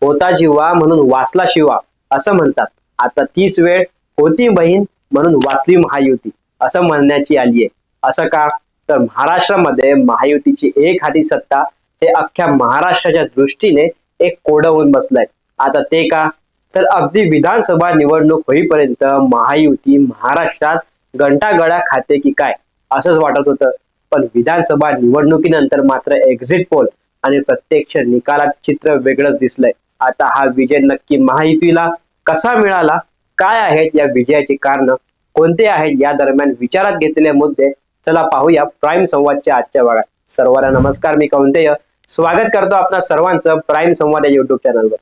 होता जीवा म्हणून वाचला शिवा असं म्हणतात. आता तीच वेळ होती बहीण म्हणून वाचली महायुती असं म्हणण्याची आली आहे. असं का? तर महाराष्ट्रामध्ये महायुतीची एक हाती सत्ता हे अख्ख्या महाराष्ट्राच्या दृष्टीने एक कोड होऊन बसलंय. आता ते का? तर अगदी विधानसभा निवडणूक होईपर्यंत महायुती महाराष्ट्रात घंटागळा खाते की काय? असंच वाटत होतं. पण विधानसभा निवडणुकीनंतर मात्र एक्झिट पोल आणि प्रत्यक्ष निकालात चित्र वेगळंच दिसलंय. आता हा विजय नक्की महायुतीला कसा मिळाला? काय आहेत या विजयाची कारण? कोणते आहेत? या दरम्यान विचारात घेतलेले मुद्दे चला पाहूया प्राईम संवादच्या आजच्या भागात. सर्वांना नमस्कार मी कौंतेय. स्वागत करतो आपल्या सर्वांचं प्राईम संवाद या युट्यूब चॅनलवर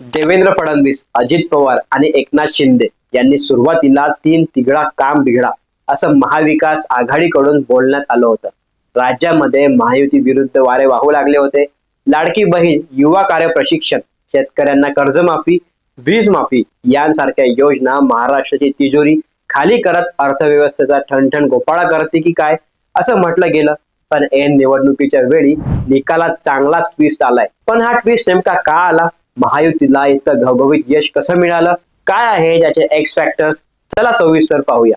देवेंद्र फडणवीस अजित पवार आणि एकनाथ शिंदे यांनी सुरुवातीला तीन तिघडा काम बिघडा असं महाविकास आघाडीकडून बोलण्यात आलं होतं. राज्यामध्ये महायुती विरुद्ध वारे वाहू लागले होते. लाडकी बहीण युवा कार्य प्रशिक्षण शेतकऱ्यांना कर्जमाफी वीज माफी यांसारख्या योजना महाराष्ट्राची तिजोरी खाली करत अर्थव्यवस्थेचा ठणठण गोपाळा करते की काय? असं म्हटलं गेलं पण एन निवडणुकीच्या वेळी निकालात चांगलाच ट्विस्ट आलाय. पण हा ट्विस्ट नेमका का आला? महायुतीला इतकं घवघवीत यश कसं मिळालं? काय आहे त्याचे एक्स फॅक्टर्स चला सविस्तर पाहूया.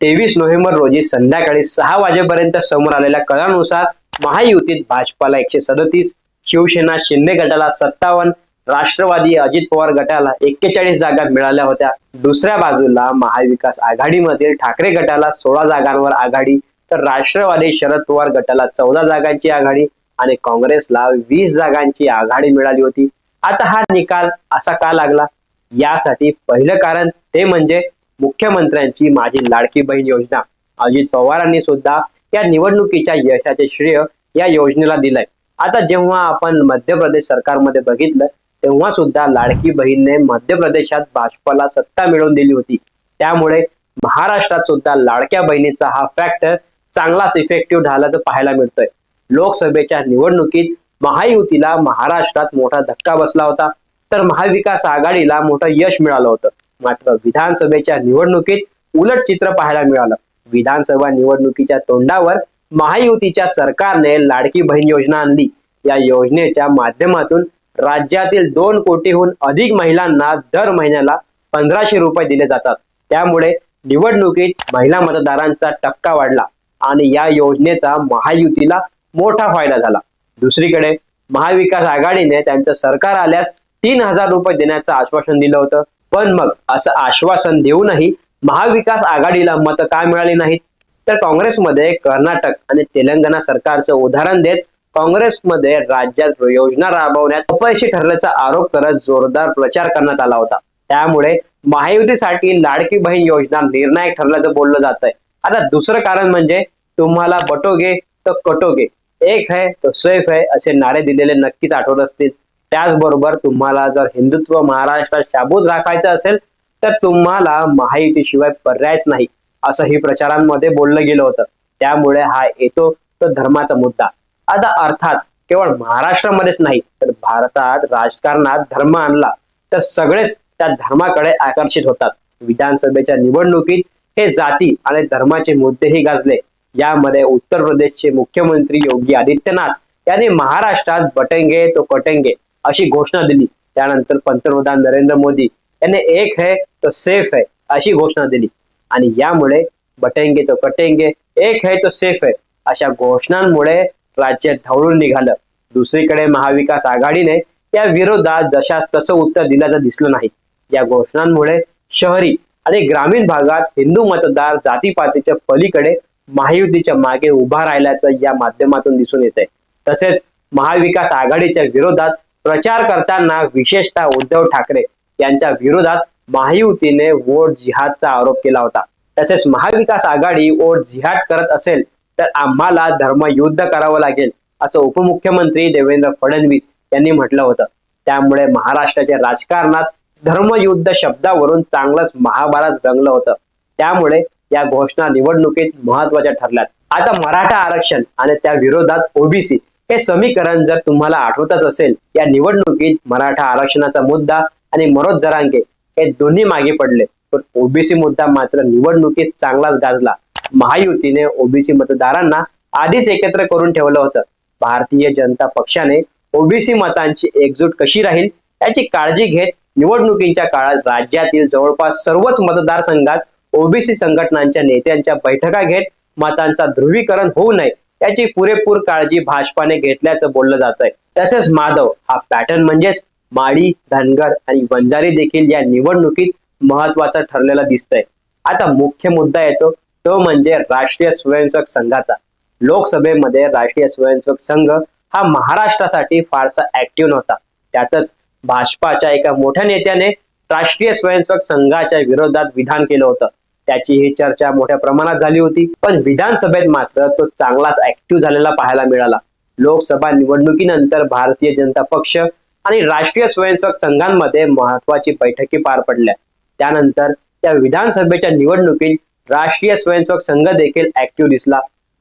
तेवीस नोव्हेंबर रोजी संध्याकाळी सहा वाजेपर्यंत समोर आलेल्या कळानुसार महायुतीत भाजपाला एकशे सदतीस शिवसेना शिंदे गटाला सत्तावन्न राष्ट्रवादी अजित पवार गटाला एक्केचाळीस जागा मिळाल्या होत्या. दुसऱ्या बाजूला महाविकास आघाडीमधील ठाकरे गटाला सोळा जागांवर आघाडी तर राष्ट्रवादी शरद पवार गटाला चौदा जागांची आघाडी आणि काँग्रेसला वीस जागांची आघाडी मिळाली होती. आता हा निकाल असा का लागला? यासाठी पहिलं कारण ते म्हणजे मुख्यमंत्र्यांची माझी लाडकी बहीण योजना. अजित पवारांनी सुद्धा या निवडणुकीच्या यशाचे श्रेय या योजनेला दिलंय. आता जेव्हा आपण मध्य प्रदेश सरकारमध्ये बघितलं तेव्हा सुद्धा लाडकी बहीणने मध्य प्रदेशात भाजपाला सत्ता मिळवून दिली होती. त्यामुळे महाराष्ट्रात सुद्धा लाडक्या बहिणीचा हा फॅक्टर चांगलाच इफेक्टिव्ह झाल्याचं पाहायला मिळतोय. लोकसभेच्या निवडणुकीत महायुतीला महाराष्ट्रात मोठा धक्का बसला होता. तर महाविकास आघाडीला मोठं यश मिळालं होतं. मात्र विधानसभेच्या निवडणुकीत उलट चित्र पाहायला मिळालं. विधानसभा निवडणुकीच्या तोंडावर महायुतीच्या सरकारने लाडकी बहीण योजना आणली. या योजनेच्या माध्यमातून राज्यातील दोन कोटीहून अधिक महिलांना दर महिन्याला पंधराशे रुपये दिले जातात. त्यामुळे निवडणुकीत महिला मतदारांचा टक्का वाढला आणि या योजनेचा महायुतीला मोठा फायदा झाला. दुसरीकडे महाविकास आघाडीने त्यांचं सरकार आल्यास तीन हजार रुपये देण्याचं आश्वासन दिलं होतं. पण मग असं आश्वासन देऊनही महाविकास आघाडीला मतं का मिळाली नाहीत? तर काँग्रेसमध्ये कर्नाटक आणि तेलंगणा सरकारचं उदाहरण देत काँग्रेसमध्ये राज्यात योजना राबवण्यात अपयशी ठरल्याचा आरोप करत जोरदार प्रचार करण्यात आला होता. त्यामुळे महायुतीसाठी लाडकी बहीण योजना निर्णायक ठरल्याचं बोललं जात आहे आता दुसरं कारण म्हणजे तुम्हाला बटोगे तर कटोगे. एक है तो सैफ है असे नारे दिलेले नक्कीच आठवत असतील. त्याचबरोबर तुम्हाला जर हिंदुत्व महाराष्ट्रात शाबूत राखायचं असेल तर तुम्हाला महायुतीशिवाय पर्यायच नाही असंही प्रचारांमध्ये बोललं गेलं होतं. त्यामुळे हा येतो तो धर्माचा मुद्दा. आता अर्थात केवळ महाराष्ट्रामध्येच नाही तर भारतात राजकारणात धर्म आणला तर सगळेच त्या धर्माकडे आकर्षित होतात. विधानसभेच्या निवडणुकीत हे जाती आणि धर्माचे मुद्देही गाजले. यामध्ये उत्तर प्रदेशचे मुख्यमंत्री योगी आदित्यनाथ यांनी महाराष्ट्रात बटेंगे तो कटेंगे अशी घोषणा दिली. त्यानंतर पंतप्रधान नरेंद्र मोदी यांनी एक है तो सेफ है अशी घोषणा दिली. आणि यामुळे बटेंगे तो कटेंगे एक है तो सेफ है अशा घोषणांमुळे राज्य धवळून निघालं. दुसरीकडे महाविकास आघाडीने या विरोधात जशास तसं उत्तर दिल्याचं दिसलं नाही. या घोषणांमुळे शहरी आणि ग्रामीण भागात हिंदू मतदार जातीपातीच्या पलीकडे महायुतीच्या मागे उभा राहिल्याचं या माध्यमातून दिसून येत आहे तसेच महाविकास आघाडीच्या विरोधात प्रचार करताना विशेषतः उद्धव ठाकरे यांच्या विरोधात महायुतीने वोट जिहादचा आरोप केला होता. तसेच महाविकास आघाडी वोट जिहाद करत असेल तर आम्हाला धर्मयुद्ध करावं लागेल असं उपमुख्यमंत्री देवेंद्र फडणवीस यांनी म्हटलं होतं. त्यामुळे महाराष्ट्राच्या राजकारणात धर्मयुद्ध शब्दावरून चांगलंच महाभारत रंगलं होतं. त्यामुळे या घोषणा निवडणुकीत महत्त्वाच्या ठरल्यात. आता मराठा आरक्षण आणि त्या विरोधात ओबीसी हे समीकरण जर तुम्हाला आठवतच असेल या निवडणुकीत मराठा आरक्षणाचा मुद्दा आणि मनोज जरांगे हे दोन्ही मागे पडले. पण ओबीसी मुद्दा मात्र निवडणुकीत चांगलाच गाजला. महायुतीने ओबीसी मतदारांना आधीच एकत्र करून ठेवलं होतं. भारतीय जनता पक्षाने ओबीसी मतांची एकजूट कशी राहील याची काळजी घेत निवडणुकीच्या काळात राज्यातील जवळपास सर्वच मतदारसंघात ओबीसी संघटनांच्या नेत्यांच्या बैठका घेत मतांचा ध्रुवीकरण होऊ नये याची पुरेपूर काळजी भाजपाने घेतल्याचं बोललं जात आहे तसेच माधव हा पॅटर्न म्हणजेच माळी धनगर आणि वंजारी देखील या निवडणुकीत महत्त्वाचा ठरलेला दिसतंय. आता मुख्य मुद्दा येतो तो म्हणजे राष्ट्रीय स्वयंसेवक संघाचा. लोकसभेमध्ये राष्ट्रीय स्वयंसेवक संघ हा महाराष्ट्रासाठी फारसा ऍक्टिव्ह नव्हता. त्यातच भाजपाच्या एका मोठ्या नेत्याने राष्ट्रीय स्वयंसेवक संघाच्या विरोधात विधान केलं होतं. त्याची ही चर्चा मोठ्या प्रमाणात झाली होती. पण विधानसभेत मात्र तो चांगलाच ऍक्टिव्ह झालेला पाहायला मिळाला. लोकसभा निवडणुकीनंतर भारतीय जनता पक्ष आणि राष्ट्रीय स्वयंसेवक संघांमध्ये महत्वाची बैठकी पार पडल्या. त्यानंतर त्या विधानसभेच्या निवडणुकीत राष्ट्रीय स्वयंसेवक संघ देखील ऍक्टिव्ह दिसला.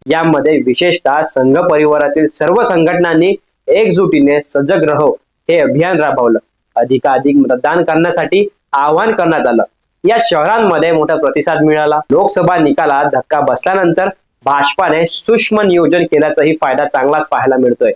यामध्ये विशेषतः संघ परिवारातील सर्व संघटनांनी एकजुटीने सजग रहो हे अभियान राबवलं. अधिकाधिक मतदान करण्यासाठी आवाहन करण्यात आलं. या शहरांमध्ये मोठा प्रतिसाद मिळाला. लोकसभा निकालात धक्का बसल्यानंतर भाजपाने सूक्ष्म नियोजन केल्याचाही फायदा चांगलाच पाहायला मिळतोय.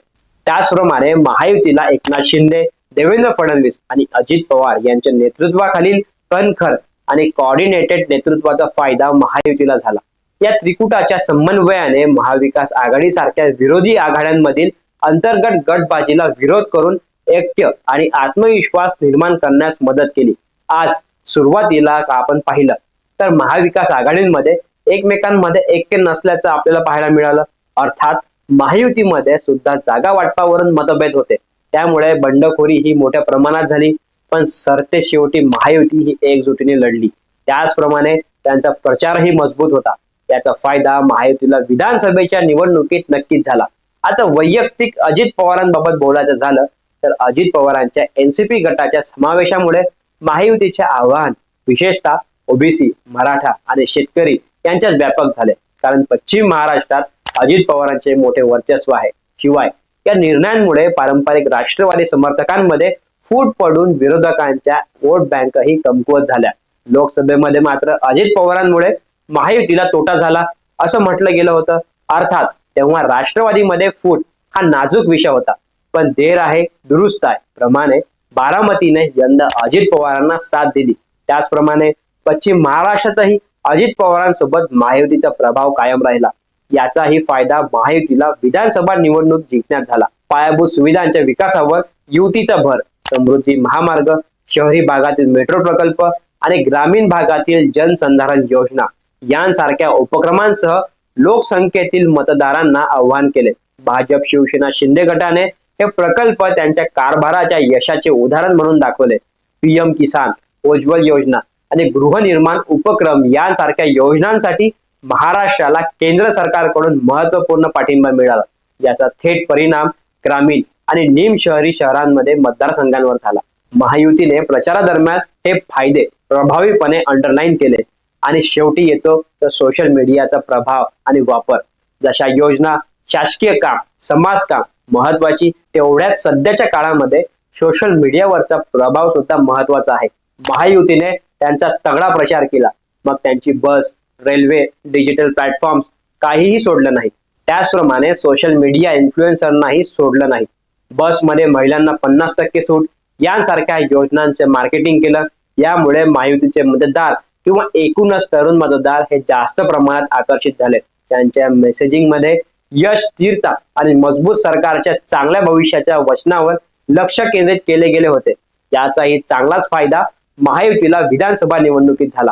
त्याचप्रमाणे महायुतीला एकनाथ शिंदे देवेंद्र फडणवीस आणि अजित पवार यांच्या नेतृत्वाखालील कणखर आणि कॉर्डिनेटेड नेतृत्वाचा फायदा महायुतीला झाला. या त्रिकुटाच्या समन्वयाने महाविकास आघाडी सारख्या विरोधी आघाड्यांमधील अंतर्गत गटबाजीला विरोध करून ऐक्य आणि आत्मविश्वास निर्माण करण्यास मदत केली. आज सुरुवातीला आपण पाहिलं तर महाविकास आघाडींमध्ये एकमेकांमध्ये ऐक्य नसल्याचं आपल्याला पाहायला मिळालं. अर्थात महायुतीमध्ये सुद्धा जागा वाटपावरून मतभेद होते. त्यामुळे बंडखोरी ही मोठ्या प्रमाणात झाली. पण सरते शेवटी महायुती ही एकजुटीने लढली. त्याचप्रमाणे त्यांचा प्रचारही मजबूत होता. याचा फायदा महायुतीला विधानसभेच्या निवडणुकीत नक्कीच झाला. आता वैयक्तिक अजित पवारांबाबत बोलायचं झालं तर अजित पवारांच्या एनसीपी गटाच्या समावेशामुळे महायुतीचे आव्हान विशेषतः ओबीसी मराठा आणि शेतकरी यांच्यात व्यापक झाले. कारण पश्चिम महाराष्ट्रात अजित पवारांचे मोठे वर्चस्व आहे. शिवाय या निर्णयांमुळे पारंपरिक राष्ट्रवादी समर्थकांमध्ये फूट पडून विरोधकांच्या वोट बँकही कमकुवत झाल्या. लोकसभेमध्ये मात्र अजित पवारांमुळे महायुतीला तोटा झाला असं म्हटलं गेलं होतं. अर्थात तेव्हा राष्ट्रवादीमध्ये फूट हा नाजूक विषय होता. पण देर आहे दुरुस्त आहे. प्रमाणे बारामतीने यंदा अजित पवारांना साथ दिली. त्याचप्रमाणे पश्चिम महाराष्ट्रातही अजित पवारांसोबत महायुतीचा प्रभाव कायम राहिला. याचाही फायदा महायुतीला विधानसभा निवडणूक जिंकण्यात झाला. पायाभूत सुविधांच्या विकासावर युतीचा भर समृद्धी महामार्ग शहरी भागातील मेट्रो प्रकल्प आणि ग्रामीण भागातील जनसंधारण योजना यांसारख्या उपक्रमांसह लोकसंख्येतील मतदारांना आव्हान केले. भाजप शिवसेना शिंदे गटाने हे प्रकल्प त्यांच्या कारभाराच्या यशाचे उदाहरण म्हणून दाखवले. पीएम किसान उज्ज्वल योजना आणि गृहनिर्माण उपक्रम यांसारख्या योजनांसाठी महाराष्ट्राला केंद्र सरकारकडून महत्त्वपूर्ण पाठिंबा मिळाला. याचा थेट परिणाम ग्रामीण आणि निम शहरी शहरांमध्ये मतदारसंघांवर झाला. महायुतीने प्रचारादरम्यान हे फायदे प्रभावीपणे अंडरलाईन केले. आणि शेवटी येतो तर सोशल मीडियाचा प्रभाव आणि वापर. जशा योजना शासकीय काम समाज काम महत्वाची तेवढ्याच सध्याच्या काळामध्ये सोशल मीडियावरचा प्रभाव सुद्धा महत्त्वाचा आहे. महायुतीने त्यांचा तगडा प्रचार केला. मग त्यांची बस रेल्वे डिजिटल प्लॅटफॉर्म्स काहीही सोडलं नाही. त्याचप्रमाणे सोशल मीडिया इन्फ्लुएन्सरनाही सोडलं नाही. बसमध्ये महिलांना पन्नास टक्के सूट यांसारख्या योजनांचे मार्केटिंग केलं. यामुळे महायुतीचे मतदार किंवा एकूणच तरुण मतदार हे जास्त प्रमाणात आकर्षित झाले. त्यांच्या मेसेजिंगमध्ये यश स्थिरता आणि मजबूत सरकारच्या चांगल्या भविष्याच्या वचनावर लक्ष केंद्रित केले गेले होते. याचाही चांगलाच फायदा महायुतीला विधानसभा निवडणुकीत झाला.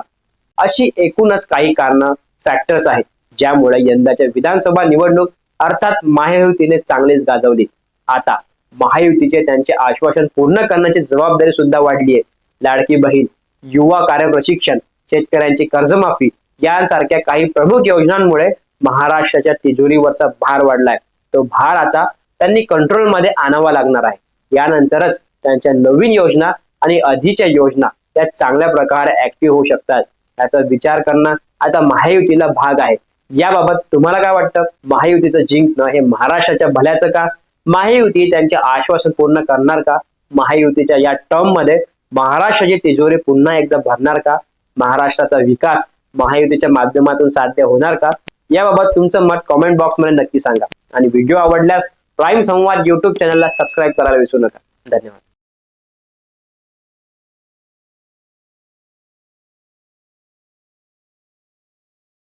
अशी एकूणच काही कारण फॅक्टर्स आहेत ज्यामुळे यंदाच्या विधानसभा निवडणूक अर्थात महायुतीने चांगलीच गाजवली. आता महायुतीचे त्यांचे आश्वासन पूर्ण करण्याची जबाबदारी सुद्धा वाढली आहे. लाडकी बहीण युवा कार्य प्रशिक्षण शेतकऱ्यांची कर्जमाफी यांसारख्या काही प्रमुख योजनांमुळे महाराष्ट्राच्या तिजोरीवरचा भार वाढलाय. तो भार आता त्यांनी कंट्रोलमध्ये आणावा लागणार आहे. यानंतरच त्यांच्या नवीन योजना आणि आधीच्या योजना त्या चांगल्या प्रकारे ऍक्टिव्ह होऊ शकतात. याचा विचार करणं आता महायुतीला भाग आहे. याबाबत तुम्हाला काय वाटतं? महायुतीचं जिंकणं हे महाराष्ट्राच्या भल्याचं का? महायुती त्यांचे आश्वासन पूर्ण करणार का? महायुतीच्या या टर्ममध्ये महाराष्ट्राची तिजोरी पुन्हा एकदा भरणार का? महाराष्ट्राचा विकास महायुतीच्या माध्यमातून साध्य होणार का? याबाबत तुमचं मत कॉमेंट बॉक्समध्ये नक्की सांगा. आणि व्हिडिओ आवडल्यास प्राईम संवाद युट्यूब चॅनलला सबस्क्राईब करायला विसरू नका. धन्यवाद.